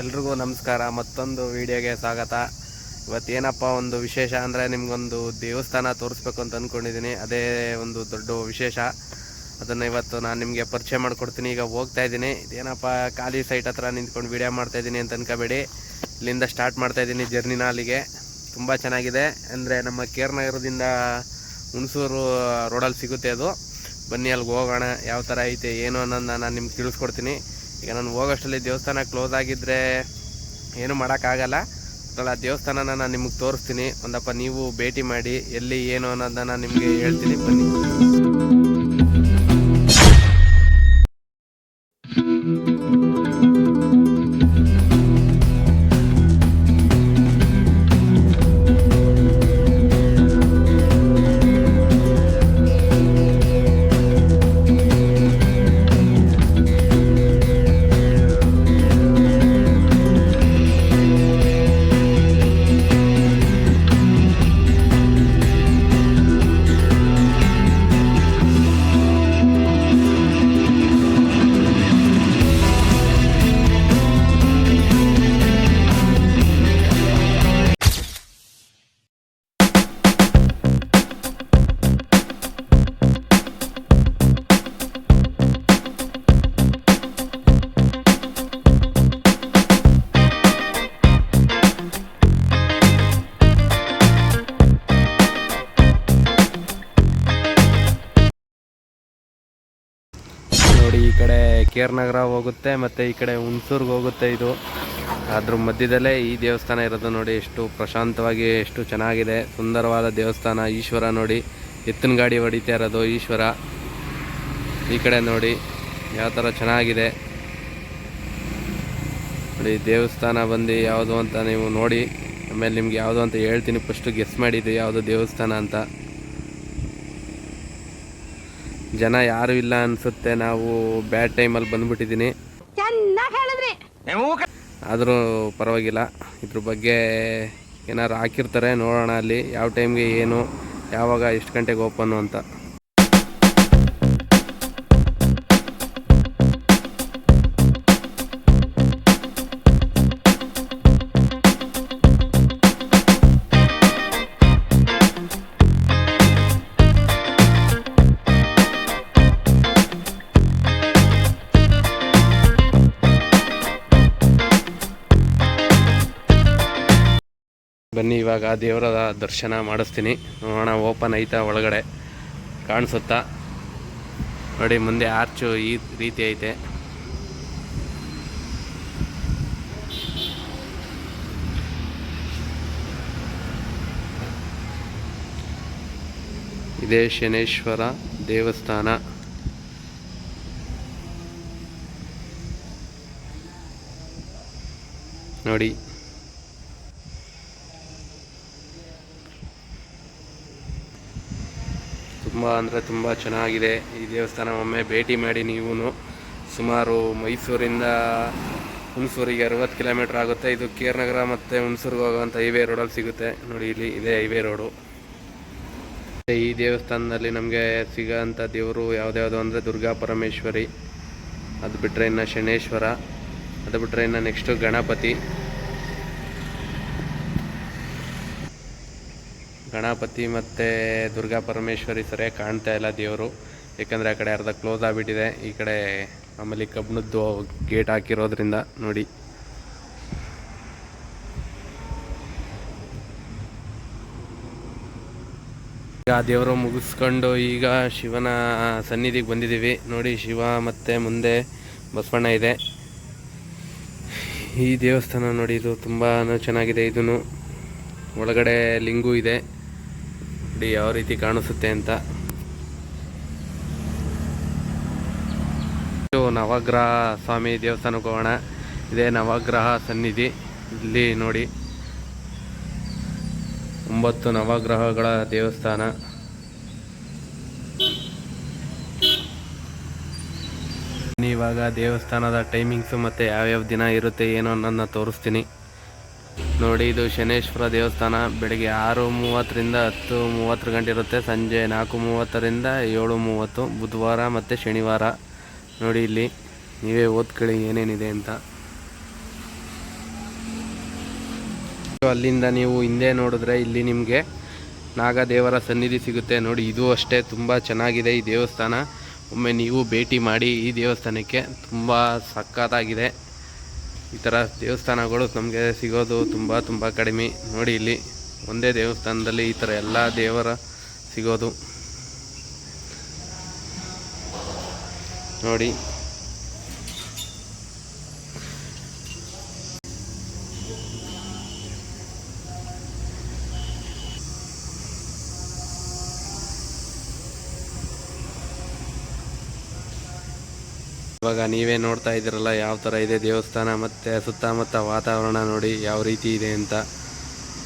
ಎಲ್ರಿಗೂ ನಮಸ್ಕಾರ. ಮತ್ತೊಂದು ವಿಡಿಯೋಗೆ ಸ್ವಾಗತ. ಇವತ್ತೇನಪ್ಪ ಒಂದು ವಿಶೇಷ ಅಂದರೆ ನಿಮಗೊಂದು ದೇವಸ್ಥಾನ ತೋರಿಸ್ಬೇಕು ಅಂತ ಅಂದ್ಕೊಂಡಿದ್ದೀನಿ ಅದೇ ಒಂದು ದೊಡ್ಡ ವಿಶೇಷ. ಅದನ್ನು ಇವತ್ತು ನಾನು ನಿಮಗೆ ಪರಿಚಯ ಮಾಡಿಕೊಡ್ತೀನಿ. ಈಗ ಹೋಗ್ತಾ ಇದ್ದೀನಿ. ಇದೇನಪ್ಪ, ಖಾಲಿ ಸೈಟ್ ಹತ್ರ ನಿಂತ್ಕೊಂಡು ವಿಡಿಯೋ ಮಾಡ್ತಾ ಇದ್ದೀನಿ ಅಂತ ಅನ್ಕೋಬೇಡಿ. ಇಲ್ಲಿಂದ ಸ್ಟಾರ್ಟ್ ಮಾಡ್ತಾ ಇದ್ದೀನಿ ಜರ್ನಿನ ಅಲ್ಲಿಗೆ. ತುಂಬ ಚೆನ್ನಾಗಿದೆ. ಅಂದರೆ ನಮ್ಮ ಕೇರ್ ನಗರದಿಂದ ಹುಣಸೂರು ರೋಡಲ್ಲಿ ಸಿಗುತ್ತೆ ಅದು. ಬನ್ನಿ, ಅಲ್ಲಿಗೆ ಹೋಗೋಣ. ಯಾವ ಥರ ಐತೆ, ಏನು ಅನ್ನೋದನ್ನ ನಾನು ನಿಮ್ಗೆ ತಿಳಿಸ್ಕೊಡ್ತೀನಿ. ಈಗ ನಾನು ಹೋಗೋಷ್ಟರಲ್ಲಿ ದೇವಸ್ಥಾನ ಕ್ಲೋಸ್ ಆಗಿದ್ದರೆ ಏನು ಮಾಡೋಕ್ಕಾಗಲ್ಲ. ಆ ದೇವಸ್ಥಾನನ ನಾನು ನಿಮಗೆ ತೋರಿಸ್ತೀನಿ. ಒಂದಪ್ಪ ನೀವು ಭೇಟಿ ಮಾಡಿ ಎಲ್ಲಿ ಏನು ಅನ್ನೋದನ್ನ ನಾನು ನಿಮಗೆ ಹೇಳ್ತೀನಿ ಬನ್ನಿ. ಕಡೆ ಕೇರ್ ನಗರ ಹೋಗುತ್ತೆ, ಮತ್ತು ಈ ಕಡೆ ಹುಣಸೂರ್ಗೆ ಹೋಗುತ್ತೆ ಇದು. ಅದ್ರ ಮಧ್ಯದಲ್ಲೇ ಈ ದೇವಸ್ಥಾನ ಇರೋದು ನೋಡಿ ಎಷ್ಟು ಪ್ರಶಾಂತವಾಗಿ, ಎಷ್ಟು ಚೆನ್ನಾಗಿದೆ. ಸುಂದರವಾದ ದೇವಸ್ಥಾನ, ಈಶ್ವರ ನೋಡಿ. ಎತ್ತಿನ ಗಾಡಿ ಹೊಡಿತಾ ಇರೋದು ಈಶ್ವರ. ಈ ಕಡೆ ನೋಡಿ ಯಾವ ಥರ ಚೆನ್ನಾಗಿದೆ. ನೋಡಿ, ದೇವಸ್ಥಾನ ಬಂದು ಯಾವುದು ಅಂತ ನೀವು ನೋಡಿ. ಆಮೇಲೆ ನಿಮ್ಗೆ ಯಾವುದು ಅಂತ ಹೇಳ್ತೀನಿ. ಫಸ್ಟು ಗೆಸ್ ಮಾಡಿದ್ದು ಯಾವುದು ದೇವಸ್ಥಾನ ಅಂತ. ಜನ ಯಾರು ಇಲ್ಲ ಅನ್ಸುತ್ತೆ. ನಾವು ಬ್ಯಾಡ್ ಟೈಮಲ್ಲಿ ಬಂದ್ಬಿಟ್ಟಿದ್ದೀನಿ ಆದರೂ ಪರವಾಗಿಲ್ಲ. ಇದ್ರ ಬಗ್ಗೆ ಏನಾರು ಹಾಕಿರ್ತಾರೆ ನೋಡೋಣ ಅಲ್ಲಿ. ಯಾವ ಟೈಮ್ಗೆ ಏನು ಯಾವಾಗ ಎಷ್ಟು ಗಂಟೆಗೆ ಓಪನ್ನು ಅಂತ. ಬನ್ನಿ, ಇವಾಗ ದೇವರ ದರ್ಶನ ಮಾಡಿಸ್ತೀನಿ. ನೋಡೋಣ ಓಪನ್ ಐತಾ, ಒಳಗಡೆ ಕಾಣಿಸುತ್ತಾ? ನೋಡಿ, ಮುಂದೆ ಆರ್ಚು ಈ ರೀತಿ ಐತೆ. ಇದೇ ಶನೇಶ್ವರ ದೇವಸ್ಥಾನ. ನೋಡಿ ತುಂಬ ಅಂದರೆ ತುಂಬ ಚೆನ್ನಾಗಿದೆ. ಈ ದೇವಸ್ಥಾನ ಒಮ್ಮೆ ಭೇಟಿ ಮಾಡಿ ನೀವು ಸುಮಾರು ಮೈಸೂರಿಂದ ಹುಣಸೂರಿಗೆ ಅರವತ್ತು ಕಿಲೋಮೀಟ್ರ್ ಆಗುತ್ತೆ. ಇದು ಕೇರ್ ನಗರ ಮತ್ತು ಹುಣಸೂರಿಗೆ ಹೋಗುವಂಥ ಹೈವೇ ರೋಡಲ್ಲಿ ಸಿಗುತ್ತೆ. ನೋಡಿ, ಇಲ್ಲಿ ಇದೇ ಹೈವೇ ರೋಡು. ಈ ದೇವಸ್ಥಾನದಲ್ಲಿ ನಮಗೆ ಸಿಗೋಂಥ ದೇವರು ಯಾವುದ್ಯಾವುದು ಅಂದರೆ ದುರ್ಗಾ ಪರಮೇಶ್ವರಿ, ಅದು ಬಿಟ್ಟರೆ ಇನ್ನು ಶನೇಶ್ವರ, ಅದು ಬಿಟ್ಟರೆ ಇನ್ನು ನೆಕ್ಸ್ಟು ಗಣಪತಿ. ಗಣಪತಿ ಮತ್ತು ದುರ್ಗಾ ಪರಮೇಶ್ವರಿ ಸರಿಯಾಗಿ ಕಾಣ್ತಾ ಇಲ್ಲ ದೇವರು. ಏಕೆಂದರೆ ಆ ಕಡೆ ಅರ್ಧ ಕ್ಲೋಸ್ ಆಗಿಬಿಟ್ಟಿದೆ. ಈ ಕಡೆ ಆಮೇಲೆ ಕಬ್ಬಣದ್ದು ಗೇಟ್ ಹಾಕಿರೋದ್ರಿಂದ ನೋಡಿ. ಈಗ ದೇವರು ಮುಗಿಸ್ಕೊಂಡು ಈಗ ಶಿವನ ಸನ್ನಿಧಿಗೆ ಬಂದಿದ್ದೀವಿ. ನೋಡಿ ಶಿವ ಮತ್ತು ಮುಂದೆ ಬಸವಣ್ಣ ಇದೆ. ಈ ದೇವಸ್ಥಾನ ನೋಡಿ ಇದು ತುಂಬಾ ಚೆನ್ನಾಗಿದೆ. ಇದನ್ನು ಒಳಗಡೆ ಲಿಂಗು ಇದೆ. ನೋಡಿ ಯಾವ ರೀತಿ ಕಾಣಿಸುತ್ತೆ ಅಂತ. ನವಗ್ರಹ ಸ್ವಾಮಿ ದೇವಸ್ಥಾನಕ್ಕೆ ಹೋಗೋಣ. ಇದೇ ನವಗ್ರಹ ಸನ್ನಿಧಿ. ಇಲ್ಲಿ ನೋಡಿ. ಒಂಬತ್ತು ನವಗ್ರಹಗಳ ದೇವಸ್ಥಾನ. ಇವಾಗ ದೇವಸ್ಥಾನದ ಟೈಮಿಂಗ್ಸು ಮತ್ತು ಯಾವ್ಯಾವ ದಿನ ಇರುತ್ತೆ ಏನೋ ನನ್ನ ತೋರಿಸ್ತೀನಿ. ನೋಡಿ, ಇದು ಶನೇಶ್ವರ ದೇವಸ್ಥಾನ. ಬೆಳಿಗ್ಗೆ ಆರು ಮೂವತ್ತರಿಂದ ಹತ್ತು ಮೂವತ್ತರ ಗಂಟೆ ಇರುತ್ತೆ. ಸಂಜೆ ನಾಲ್ಕು ಮೂವತ್ತರಿಂದ ಏಳು ಮೂವತ್ತು, ಬುಧವಾರ ಮತ್ತು ಶನಿವಾರ. ನೋಡಿ ಇಲ್ಲಿ, ನೀವೇ ಓದ್ಕೊಳ್ಳಿ ಏನೇನಿದೆ ಅಂತ. ಅಲ್ಲಿಂದ ನೀವು ಹಿಂದೆ ನೋಡಿದ್ರೆ ಇಲ್ಲಿ ನಿಮಗೆ ನಾಗದೇವರ ಸನ್ನಿಧಿ ಸಿಗುತ್ತೆ. ನೋಡಿ, ಇದು ಅಷ್ಟೇ, ತುಂಬ ಚೆನ್ನಾಗಿದೆ ಈ ದೇವಸ್ಥಾನ. ಒಮ್ಮೆ ನೀವು ಭೇಟಿ ಮಾಡಿ ಈ ದೇವಸ್ಥಾನಕ್ಕೆ. ತುಂಬ ಸಖತ್ತಾಗಿದೆ. ಈ ಥರ ದೇವಸ್ಥಾನಗಳು ನಮಗೆ ಸಿಗೋದು ತುಂಬ ತುಂಬ ಕಡಿಮೆ. ನೋಡಿ ಇಲ್ಲಿ ಒಂದೇ ದೇವಸ್ಥಾನದಲ್ಲಿ ಈ ಥರ ಎಲ್ಲ ದೇವರ ಸಿಗೋದು. ನೋಡಿ. ಇವಾಗ ನೀವೇ ನೋಡ್ತಾ ಇದ್ದೀರಲ್ಲ, ಯಾವ ಥರ ಇದೆ ದೇವಸ್ಥಾನ ಮತ್ತು ಸುತ್ತಮುತ್ತ ವಾತಾವರಣ ನೋಡಿ ಯಾವ ರೀತಿ ಇದೆ ಅಂತ.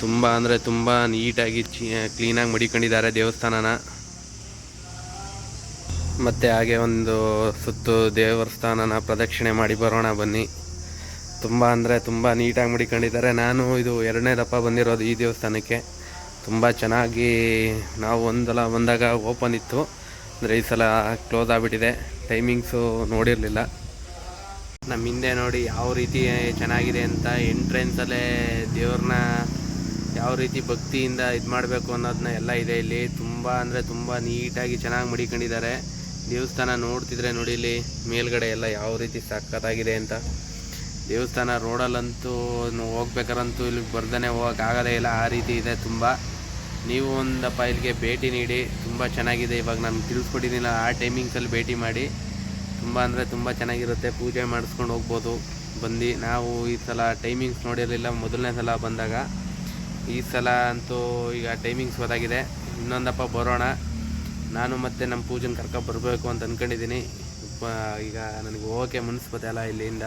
ತುಂಬ ಅಂದರೆ ತುಂಬ ನೀಟಾಗಿ ಚಿ ಕ್ಲೀನಾಗಿ ಮಡಿಕೊಂಡಿದ್ದಾರೆ ದೇವಸ್ಥಾನನ. ಮತ್ತು ಹಾಗೆ ಒಂದು ಸುತ್ತು ದೇವಸ್ಥಾನನ ಪ್ರದಕ್ಷಿಣೆ ಮಾಡಿ ಬರೋಣ ಬನ್ನಿ. ತುಂಬ ಅಂದರೆ ತುಂಬ ನೀಟಾಗಿ ಮಡಿಕೊಂಡಿದ್ದಾರೆ. ನಾನು ಇದು ಎರಡನೇ ದಪ್ಪ ಬಂದಿರೋದು ಈ ದೇವಸ್ಥಾನಕ್ಕೆ. ತುಂಬ ಚೆನ್ನಾಗಿ ನಾವು ಒಂದಲ ಬಂದಾಗ ಓಪನ್ ಇತ್ತು. ಅಂದರೆ ಈ ಸಲ ಕ್ಲೋಸ್ ಆಗಿಬಿಟ್ಟಿದೆ. ಟೈಮಿಂಗ್ಸು ನೋಡಿರಲಿಲ್ಲ. ನಮ್ಮ ಹಿಂದೆ ನೋಡಿ ಯಾವ ರೀತಿ ಚೆನ್ನಾಗಿದೆ ಅಂತ ಎಂಟ್ರೆನ್ಸಲ್ಲೇ ದೇವ್ರನ್ನ ಯಾವ ರೀತಿ ಭಕ್ತಿಯಿಂದ ಇದು ಮಾಡಬೇಕು ಅನ್ನೋದನ್ನ ಎಲ್ಲ ಇದೆ ಇಲ್ಲಿ. ತುಂಬ ಅಂದರೆ ತುಂಬ ನೀಟಾಗಿ ಚೆನ್ನಾಗಿ ಮಡಿಕೊಂಡಿದ್ದಾರೆ. ದೇವಸ್ಥಾನ ನೋಡ್ತಿದ್ರೆ ನೋಡಿ ಇಲ್ಲಿ ಮೇಲ್ಗಡೆ ಎಲ್ಲ ಯಾವ ರೀತಿ ಸಕ್ಕತ್ತಾಗಿದೆ ಅಂತ. ದೇವಸ್ಥಾನ ರೋಡಲ್ಲಂತೂ ಹೋಗ್ಬೇಕಾರಂತೂ ಇಲ್ಲಿ ಬರ್ದೇ ಹೋಗೋಕ್ಕಾಗೋದೇ ಇಲ್ಲ. ಆ ರೀತಿ ಇದೆ ತುಂಬ. ನೀವು ಒಂದಪ್ಪ ಇಲ್ಲಿಗೆ ಭೇಟಿ ನೀಡಿ, ತುಂಬ ಚೆನ್ನಾಗಿದೆ ಇವಾಗ ನಾನು ತಿಳಿಸ್ಕೊಟ್ಟಿದ್ದೀನಿಲ್ಲ, ಆ ಟೈಮಿಂಗ್ಸಲ್ಲಿ ಭೇಟಿ ಮಾಡಿ. ತುಂಬ ಅಂದರೆ ತುಂಬ ಚೆನ್ನಾಗಿರುತ್ತೆ, ಪೂಜೆ ಮಾಡಿಸ್ಕೊಂಡು ಹೋಗ್ಬೋದು. ಬಂದು ನಾವು ಈ ಸಲ ಟೈಮಿಂಗ್ಸ್ ನೋಡಿರಲಿಲ್ಲ, ಮೊದಲನೇ ಸಲ ಬಂದಾಗ. ಈ ಸಲ ಅಂತೂ ಈಗ ಟೈಮಿಂಗ್ಸ್ ಗೊತ್ತಾಗಿದೆ. ಇನ್ನೊಂದಪ್ಪ ಬರೋಣ. ನಾನು ಮತ್ತೆ ನಮ್ಮ ಪೂಜೆನ ಕರ್ಕೊಂಡು ಬರಬೇಕು ಅಂತ ಅಂದ್ಕೊಂಡಿದ್ದೀನಿ ಈಗ ನನಗೆ ಹೋಗೋಕ್ಕೆ ಮುನಿಸ್ಬೋದೆ ಅಲ್ಲ ಇಲ್ಲಿಂದ.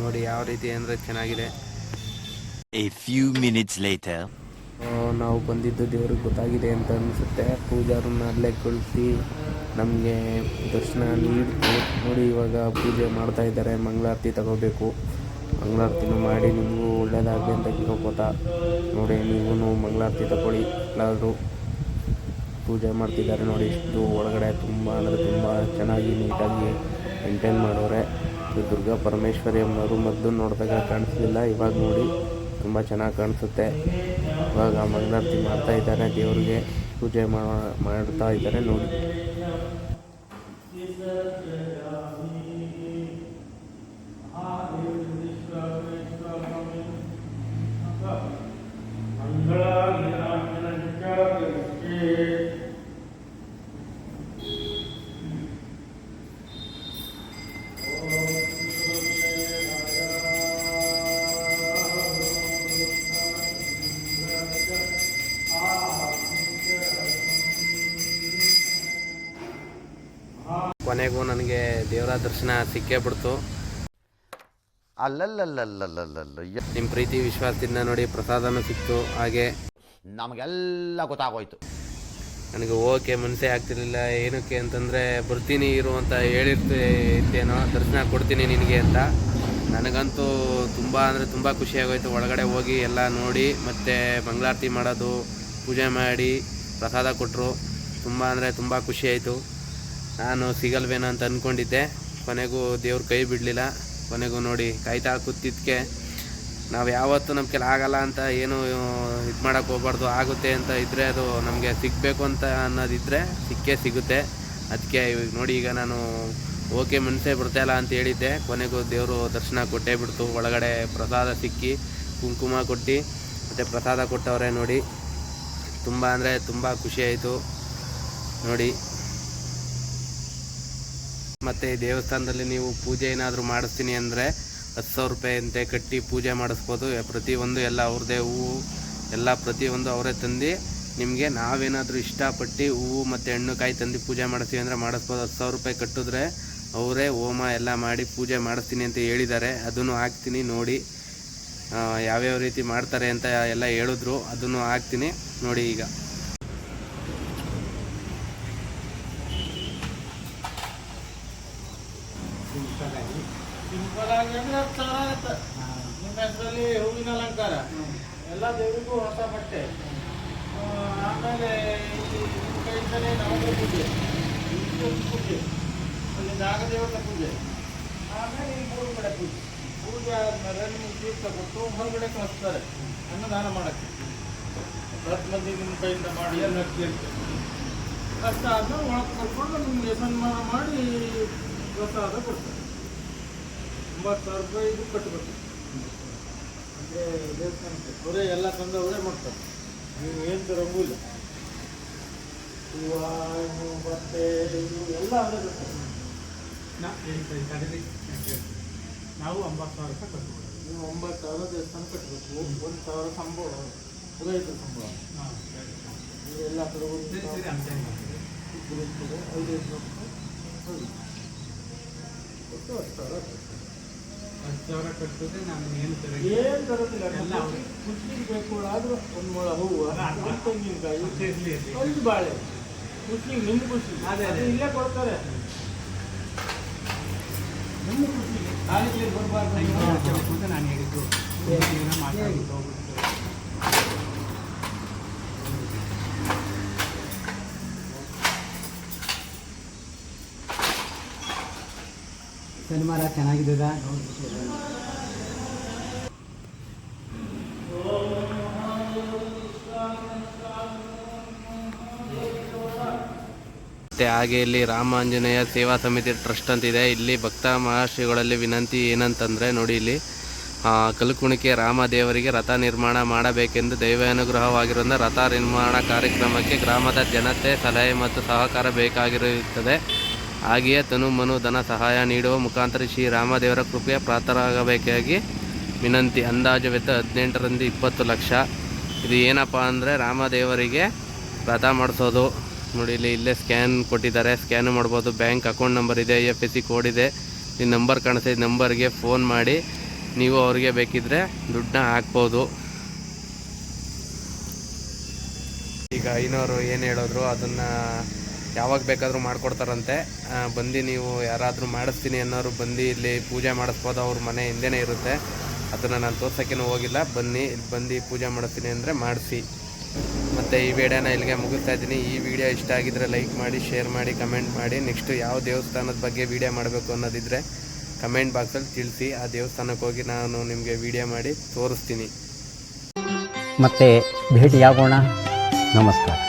ನೋಡಿ ಯಾವ ರೀತಿ ಅಂದರೆ ಚೆನ್ನಾಗಿದೆ. A few minutes later. ನಾವು ಬಂದಿದ್ದು ದೇವ್ರಿಗೆ ಗೊತ್ತಾಗಿದೆ ಅಂತ ಅನಿಸುತ್ತೆ. ಪೂಜಾರನ್ನ ಅಲ್ಲೇ ಕಳಿಸಿ ನಮಗೆ ದರ್ಶನ ನೀಡಿತು ನೋಡಿ ಇವಾಗ ಪೂಜೆ ಮಾಡ್ತಾ ಇದ್ದಾರೆ. ಮಂಗಳಾರತಿ ತಗೋಬೇಕು. ಮಂಗಳಾರತಿನೂ ಮಾಡಿ ನಿಮಗೂ ಒಳ್ಳೇದಾಗಲಿ ಅಂತ ಕೇಳ್ಕೊತಾ ನೋಡಿ ನೀವು ಮಂಗಳಾರತಿ ತಗೊಳ್ಳಿ ಎಲ್ಲಾದರೂ. ಪೂಜೆ ಮಾಡ್ತಿದ್ದಾರೆ ನೋಡಿ, ಇಷ್ಟು ಒಳಗಡೆ ತುಂಬ ಅಂದರೆ ತುಂಬ ಚೆನ್ನಾಗಿ ನೀಟಾಗಿ ಮೇಂಟೈನ್ ಮಾಡೋರೆ. ದುರ್ಗಾ ಪರಮೇಶ್ವರಿ ಅಮ್ಮನವರು ಮೊದಲು ನೋಡಿದಾಗ ಕಾಣಿಸ್ಲಿಲ್ಲ. ಇವಾಗ ನೋಡಿ ತುಂಬ ಚೆನ್ನಾಗಿ ಕಾಣಿಸುತ್ತೆ. ಇವಾಗ ಮಂಗಳಾರತಿ ಮಾಡ್ತಾ ಇದ್ದಾರೆ ದೇವರಿಗೆ ಪೂಜೆ ಮಾ- ಮಾಡ್ತಾ ಇದ್ದಾರೆ ನೋಡಿ. ಕೊನೆಗೂ ನನಗೆ ದೇವರ ದರ್ಶನ ಸಿಕ್ಕೇ ಬಿಡ್ತು. ಅಲ್ಲಲ್ಲಲ್ಲಲ್ಲಲ್ಲಲ್ಲ ನಿಮ್ಮ ಪ್ರೀತಿ ವಿಶ್ವಾಸದಿಂದ ನೋಡಿ ಪ್ರಸಾದನೂ ಸಿಕ್ತು ಹಾಗೆ. ನಮಗೆಲ್ಲ ಗೊತ್ತಾಗೋಯ್ತು. ನನಗೆ ಓಕೆ ಮನಸ್ಸೇ ಆಗ್ತಿರ್ಲಿಲ್ಲ. ಏನಕ್ಕೆ ಅಂತಂದರೆ ಬರ್ತೀನಿ ಇರು ಅಂತ ಹೇಳಿರ್ತೇ ಇದ್ದೇನೋ ದರ್ಶನ ಕೊಡ್ತೀನಿ ನಿನಗೆ ಅಂತ. ನನಗಂತೂ ತುಂಬ ಅಂದರೆ ತುಂಬ ಖುಷಿಯಾಗೋಯ್ತು ಒಳಗಡೆ ಹೋಗಿ ಎಲ್ಲ ನೋಡಿ ಮತ್ತು ಮಂಗಳಾರತಿ ಮಾಡೋದು ಪೂಜೆ ಮಾಡಿ ಪ್ರಸಾದ ಕೊಟ್ಟರು ತುಂಬ ಅಂದರೆ ತುಂಬ ಖುಷಿಯಾಯಿತು ನಾನು ಸಿಗಲ್ವೇನೋ ಅಂತ ಅಂದ್ಕೊಂಡಿದ್ದೆ ಕೊನೆಗೂ ದೇವ್ರ ಕೈ ಬಿಡಲಿಲ್ಲ. ಕೊನೆಗೂ ನೋಡಿ ಕಾಯ್ತಾ ಕೂತಿದ್ದಕ್ಕೆ ನಾವು ಯಾವತ್ತೂ ನಮ್ಮ ಕೆಲ ಆಗಲ್ಲ ಅಂತ ಏನು ಇದು ಮಾಡೋಕ್ಕೆ ಹೋಗ್ಬಾರ್ದು, ಆಗುತ್ತೆ ಅಂತ ಇದ್ದರೆ ಅದು ನಮಗೆ ಸಿಗಬೇಕು ಅಂತ ಅನ್ನೋದಿದ್ದರೆ ಸಿಕ್ಕೇ ಸಿಗುತ್ತೆ. ಅದಕ್ಕೆ ಇವಾಗ ನೋಡಿ ಈಗ ನಾನು ಓಕೆ ಮನಸ್ಸೇ ಬಿಡ್ತಾಯಿಲ್ಲ ಅಂತ ಹೇಳಿದ್ದೆ. ಕೊನೆಗೂ ದೇವರು ದರ್ಶನ ಕೊಟ್ಟೇ ಬಿಡ್ತು. ಒಳಗಡೆ ಪ್ರಸಾದ ಸಿಕ್ಕಿ, ಕುಂಕುಮ ಕೊಟ್ಟು, ಮತ್ತು ಪ್ರಸಾದ ಕೊಟ್ಟವರೇ ನೋಡಿ. ತುಂಬ ಅಂದರೆ ತುಂಬ ಖುಷಿ ಆಯಿತು. ನೋಡಿ. ಮತ್ತು ದೇವಸ್ಥಾನದಲ್ಲಿ ನೀವು ಪೂಜೆ ಏನಾದರೂ ಮಾಡಿಸ್ತೀನಿ ಅಂದರೆ ಹತ್ತು ಸಾವಿರ ರೂಪಾಯಿ ಅಂತೆ ಕಟ್ಟಿ ಪೂಜೆ ಮಾಡಿಸ್ಬೋದು. ಪ್ರತಿಯೊಂದು ಎಲ್ಲ ಅವ್ರದ್ದೇ ಹೂವು, ಎಲ್ಲ ಪ್ರತಿಯೊಂದು ಅವರೇ ತಂದು ನಿಮಗೆ ನಾವೇನಾದರೂ ಇಷ್ಟಪಟ್ಟು ಹೂವು ಮತ್ತು ಹಣ್ಣು ಕಾಯಿ ತಂದು ಪೂಜೆ ಮಾಡಿಸ್ತೀವಿ ಅಂದರೆ ಮಾಡಿಸ್ಬೋದು. ಹತ್ತು ಸಾವಿರ ರೂಪಾಯಿ ಕಟ್ಟಿದ್ರೆ ಅವರೇ ಹೋಮ ಎಲ್ಲ ಮಾಡಿ ಪೂಜೆ ಮಾಡಿಸ್ತೀನಿ ಅಂತ ಹೇಳಿದ್ದಾರೆ. ಅದನ್ನು ಹಾಕ್ತೀನಿ ನೋಡಿ. ಯಾವ್ಯಾವ ರೀತಿ ಮಾಡ್ತಾರೆ ಅಂತ ಎಲ್ಲ ಹೇಳಿದ್ರು. ಅದನ್ನು ಹಾಕ್ತೀನಿ ನೋಡಿ ಈಗ ಸಿಂಪಲ್ ಆಗಿ ಅಂದ್ರೆ ಅದು ಚೆನ್ನಾಗಿರುತ್ತೆ ನಿಮ್ಮ ಹೆಸರಲ್ಲಿ ಹೂವಿನ ಅಲಂಕಾರ ಎಲ್ಲ ದೇವರಿಗೂ ಹೊಸ ಬಟ್ಟೆ ಆ, ಆಮೇಲೆ ಇಲ್ಲಿ ನಿಮ್ಮ ಪೂಜೆ ಪೂಜೆ ಅಲ್ಲಿ ನಾಗದೇವರ ಪೂಜೆ ಆಮೇಲೆ ಈ ಮೂರು ಕಡೆ ಪೂಜೆ ಪೂಜೆ ಆದ್ಮೇಲೆ ನಿಮ್ಗೆ ತೀರ್ಥ ಕೊಟ್ಟು ಹೊರಗಡೆ ಕಳಿಸ್ತಾರೆ ಅನ್ನದಾನ ಮಾಡಕ್ಕೆ ಹತ್ತು ಮಂದಿ ನಿಮ್ಮ ಕೈಯಿಂದ ಮಾಡಿ ಎಲ್ಲ ಕಷ್ಟ ಆದ್ಮೇಲೆ ಒಳಗೆ ಕರ್ಕೊಂಡು ನಿಮಗೆ ಸನ್ಮಾನ ಮಾಡಿ ಪ್ರಸಾದ ಕೊಡ್ತಾರೆ ಒಂಬತ್ತು ಸಾವಿರ ರೂಪಾಯಿ ಇದು ಕಟ್ಟಬೇಕು ಅಂದರೆ ದೇವಸ್ಥಾನಕ್ಕೆ ಅವರೇ ಎಲ್ಲ ತಂದವರೇ ಮಾಡ್ತಾರೆ. ನೀವು ಏನು ತರಂಗಿಲ್ಲ ಬಟ್ಟೆ ಇದು ಎಲ್ಲ ಅವರೇ ಕಡಿಮೆ ನಾವು ಒಂಬತ್ತು ಸಾವಿರ ರೂಪಾಯಿ ಕಟ್ಬೋದು ನೀವು ಒಂಬತ್ತು ಸಾವಿರ ದೇವಸ್ಥಾನ ಕಟ್ಟಬೇಕು ಒಂದು ಸಾವಿರ ಸಂಬಳ ಪುರೋಹಿತರ ಸಂಬಳ ನೀವು ಎಲ್ಲ ಕಡೆ ಒಂದು ಸರಿ ಒಟ್ಟು ಹತ್ತು ಸಾವಿರ ಹತ್ತು ಸಾವಿರ ಕಟ್ಟಿದ್ರೆ ನಾನು ಏನು ತರೋದು ಏನು ತರೋದಿಲ್ಲ ಎಲ್ಲ. ಖುಷಿಗೆ ಬೇಕು ಆದರೂ ಒಂದು ಮೊಳ ಹೂವು ತೆಂಗಿನಕಾಯಿ ಒಂದು ಬಾಳೆ ಖುಷಿಗೆ ನಿಮ್ಮ ಅದೇ. ಅದು. ಇಲ್ಲೇ ಕೊಡ್ತಾರೆ. ನಿಮ್ಮ ಖುಷಿಗೆ ಕಾಲಿಗೆ ಬರಬಾರ್ದು ಅಂತ ನಾನು ಹೇಳಿದ್ದು. ಏನೋ ಮಾತಾಡ್ಬಿಟ್ಟು ಹೋಗ್ಬಿಟ್ಟು. ಶನಿವಾರ ಚೆನ್ನಾಗಿದ್ದದ ಮತ್ತು ಹಾಗೆ ಇಲ್ಲಿ ರಾಮಾಂಜನೇಯ ಸೇವಾ ಸಮಿತಿ ಟ್ರಸ್ಟ್ ಅಂತಿದೆ ಇಲ್ಲಿ ಭಕ್ತ ಮಹರ್ಷಿಗಳಲ್ಲಿ ವಿನಂತಿ ಏನಂತಂದರೆ ನೋಡಿ ಇಲ್ಲಿ ಕಲ್ಕುಣಿಕೆ ರಾಮದೇವರಿಗೆ ರಥ ನಿರ್ಮಾಣ ಮಾಡಬೇಕೆಂದು ದೈವಾನುಗ್ರಹವಾಗಿರೋದ್ರಿಂದ ರಥ ನಿರ್ಮಾಣ ಕಾರ್ಯಕ್ರಮಕ್ಕೆ ಗ್ರಾಮದ ಜನತೆ ಸಲಹೆ ಮತ್ತು ಸಹಕಾರ ಬೇಕಾಗಿರುತ್ತದೆ. ಹಾಗೆಯೇ ತನು ಮನು ಧನ ಸಹಾಯ ನೀಡುವ ಮುಖಾಂತರ ಶ್ರೀ ರಾಮದೇವರ ಕೃಪೆಯ ಪ್ರಾರ್ಥರಾಗಬೇಕಾಗಿ ವಿನಂತಿ. ಅಂದಾಜು ವೆಚ್ಚ ಹದಿನೆಂಟರಿಂದ ಇಪ್ಪತ್ತು ಲಕ್ಷ. ಇದು ಏನಪ್ಪ ಅಂದರೆ ರಾಮದೇವರಿಗೆ ರಥ ಮಾಡಿಸೋದು. ನೋಡಿ, ಇಲ್ಲಿ ಇಲ್ಲೇ ಸ್ಕ್ಯಾನ್ ಕೊಟ್ಟಿದ್ದಾರೆ. ಸ್ಕ್ಯಾನ್ ಮಾಡ್ಬೋದು. ಬ್ಯಾಂಕ್ ಅಕೌಂಟ್ ನಂಬರ್ ಇದೆ I F S C code ಇದೆ. ಈ ನಂಬರ್ ಕಾಣಿಸ್ತಾ ಈ ನಂಬರ್ಗೆ ಫೋನ್ ಮಾಡಿ ನೀವು ಅವ್ರಿಗೆ ಬೇಕಿದ್ರೆ ದುಡ್ಡನ್ನ ಹಾಕ್ಬೋದು. ಈಗ ಐನೋರು ಏನು ಹೇಳಿದ್ರು, ಅದನ್ನು ಯಾವಾಗ ಬೇಕಾದರೂ ಮಾಡಿಕೊಡ್ತಾರಂತೆ. ಬಂದು ನೀವು ಯಾರಾದರೂ ಮಾಡಿಸ್ತೀನಿ ಅನ್ನೋರು ಬಂದು ಇಲ್ಲಿ ಪೂಜೆ ಮಾಡಿಸ್ಬೋದು. ಅವ್ರ ಮನೆ ಹಿಂದೆನೇ ಇರುತ್ತೆ. ಅದನ್ನು ನಾನು ತೋರ್ಸೋಕ್ಕೇನು ಹೋಗಿಲ್ಲ. ಬನ್ನಿ, ಇಲ್ಲಿ ಬಂದು ಪೂಜೆ ಮಾಡಿಸ್ತೀನಿ ಅಂದರೆ ಮಾಡಿಸಿ. ಮತ್ತು ಈ ವಿಡಿಯೋನ ಇಲ್ಲಿಗೆ ಮುಗಿಸ್ತಾ ಇದ್ದೀನಿ. ಈ ವಿಡಿಯೋ ಇಷ್ಟ ಆಗಿದ್ರೆ ಲೈಕ್ ಮಾಡಿ, ಶೇರ್ ಮಾಡಿ, ಕಮೆಂಟ್ ಮಾಡಿ. ನೆಕ್ಸ್ಟು ಯಾವ ದೇವಸ್ಥಾನದ ಬಗ್ಗೆ ವಿಡಿಯೋ ಮಾಡಬೇಕು ಅನ್ನೋದಿದ್ದರೆ ಕಮೆಂಟ್ ಬಾಕ್ಸಲ್ಲಿ ತಿಳಿಸಿ. ಆ ದೇವಸ್ಥಾನಕ್ಕೆ ಹೋಗಿ ನಾನು ನಿಮಗೆ ವಿಡಿಯೋ ಮಾಡಿ ತೋರಿಸ್ತೀನಿ. ಮತ್ತೆ ಭೇಟಿಯಾಗೋಣ. ನಮಸ್ಕಾರ.